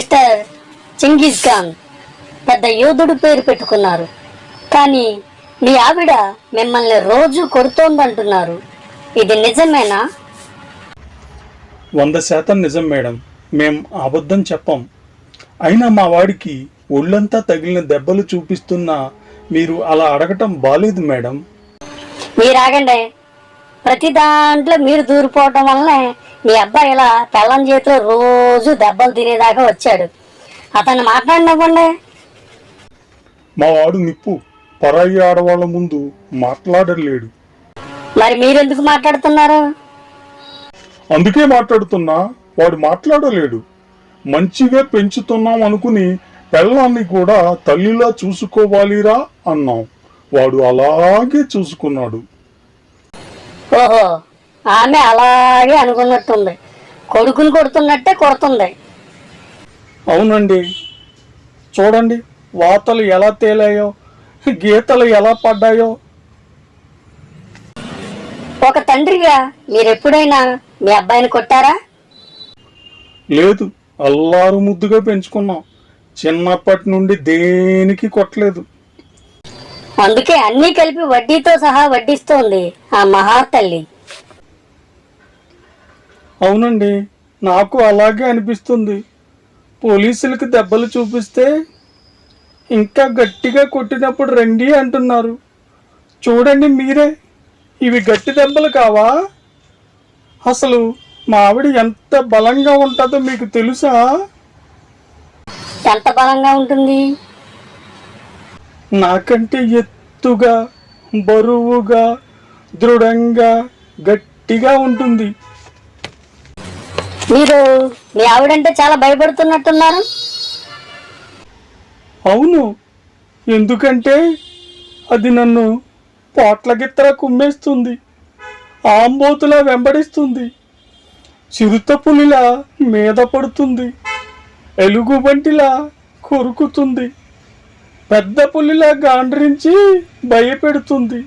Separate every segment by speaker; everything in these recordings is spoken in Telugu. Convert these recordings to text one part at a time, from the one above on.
Speaker 1: మిస్టర్ చింగిజ్ ఖాన్ పెద్ద యోధుడు పేరు పెట్టుకున్నారు. కానీ మీ ఆవిడ మిమ్మల్ని రోజు కొడుతోందంటున్నారు. ఇది నిజమేనా?
Speaker 2: వంద శాతం నిజం మేడం. మేం అబద్ధం చెప్పం. అయినా మా వాడికి ఒళ్ళంతా తగిలిన దెబ్బలు చూపిస్తున్నా మీరు అలా అడగటం బాలేదు మేడం.
Speaker 1: మీరు ఆగండి ప్రతి దాంట్లో మీరు దూరిపోవటం వల్లనే మీ అబ్బాయి ఇలా పెళ్ళం చేతిలో రోజు దెబ్బలు తినేదాకా వచ్చాడు. అతన్ని మాట్లాడినవ్వండి.
Speaker 2: మా వాడు నిప్పు. పరాయి ఆడవాళ్ళ ముందు మాట్లాడలేడు.
Speaker 1: మరి మీరెందుకు మాట్లాడుతున్నారు?
Speaker 2: అందుకే మాట్లాడుతున్నా వాడు మాట్లాడలేడు. మంచిగా పెంచుతున్నాం అనుకుని పెళ్ళాన్ని కూడా తల్లిలా చూసుకోవాలిరా అన్నాం. వాడు అలాగే చూసుకున్నాడు.
Speaker 1: ఓహో. ఆమె అలాగే అనుకున్నట్టుంది. కొడుకుని కొడుతున్నట్టే కొడుతుంది.
Speaker 2: అవునండి. చూడండి వాతలు ఎలా తేలాయో గీతలు ఎలా పడ్డాయో.
Speaker 1: ఒక తండ్రిగా మీరు ఎప్పుడైనా మీ అబ్బాయిని కొట్టారా?
Speaker 2: లేదు అల్లారు ముద్దుగా పెంచుకున్నాం. చిన్నప్పటి నుండి దేనికి కొట్టలేదు.
Speaker 1: అందుకే అన్నీ కలిపి వడ్డీతో సహా వడ్డిస్తోంది ఆ మహాతల్లి.
Speaker 2: అవునండి నాకు అలాగే అనిపిస్తుంది. పోలీసులకు దెబ్బలు చూపిస్తే ఇంకా గట్టిగా కొట్టినప్పుడు రండి అంటున్నారు. చూడండి మీరే ఇవి గట్టి దెబ్బలు కావా? అసలు మా ఆవిడ ఎంత బలంగా ఉంటుందో మీకు తెలుసా?
Speaker 1: ఎంత బలంగా ఉంటుంది?
Speaker 2: నాకంటే ఎత్తుగా బరువుగా దృఢంగా గట్టిగా ఉంటుంది.
Speaker 1: మీరు మీ ఆవిడంటే చాలా భయపడుతున్నట్టున్నారు.
Speaker 2: అవును. ఎందుకంటే అది నన్ను పోట్లగిత్తర కుమ్మేస్తుంది. ఆంబోతులా వెంబడిస్తుంది. చిరుత పులిలా మీద పడుతుంది. ఎలుగుబంటిలా కొరుకుతుంది. పెద్ద పులిలా గాండ్రించి భయపెడుతుంది.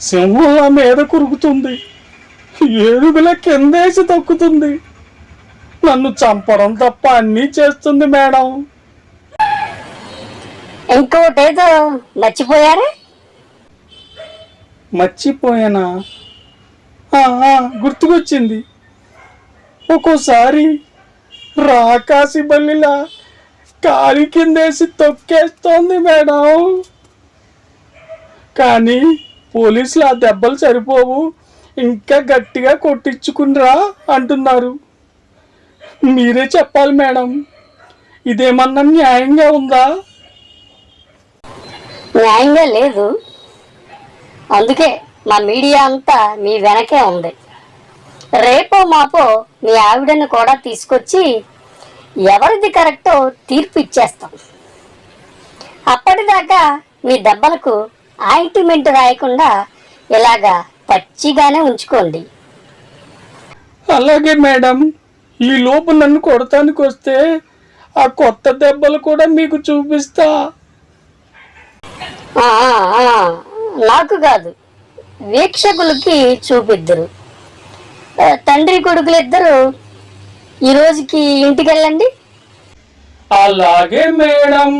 Speaker 2: సింహంలా మీద కురుకుతుంది. ఏనుగుల కిందేసి తొక్కుతుంది. నన్ను చంపడం తప్ప అన్నీ చేస్తుంది మేడం.
Speaker 1: ఇంకోటేదో మర్చిపోయారే?
Speaker 2: మర్చిపోయానా? ఆ, ఆ, గుర్తుకొచ్చింది. ఒక్కోసారి రాకాసి బల్లిలా కాలి కిందేసి తొక్కేస్తోంది మేడం. కానీ పోలీసులు ఆ దెబ్బలు సరిపోవు. ఇంకా గట్టిగా కొట్టించుకునిరా అంటున్నారు. మీరే చెప్పాలి మేడం. ఇదేమన్నా న్యాయంగా ఉందా?
Speaker 1: న్యాయంగా లేదు. అందుకే మా మీడియా అంతా మీ వెనకే ఉంది. రేపో మాపో మీ ఆవిడని కూడా తీసుకొచ్చి ఎవరిది కరెక్టో తీర్పు ఇచ్చేస్తాం. అప్పటిదాకా మీ దెబ్బలకు ఆయింట్మెంట్ రాయకుండా ఇలాగా పచ్చిగానే ఉంచుకోండి.
Speaker 2: అలాగే మేడం. ఈ లోపు నన్ను కొడతానికి వస్తే ఆ కొత్త దెబ్బలు కూడా మీకు చూపిస్తా.
Speaker 1: నాకు కాదు. వీక్షకులకి చూపిద్దరు. తండ్రి కొడుకులు ఇద్దరు ఈ రోజుకి ఇంటికి వెళ్ళండి
Speaker 2: అలాగే మేడం.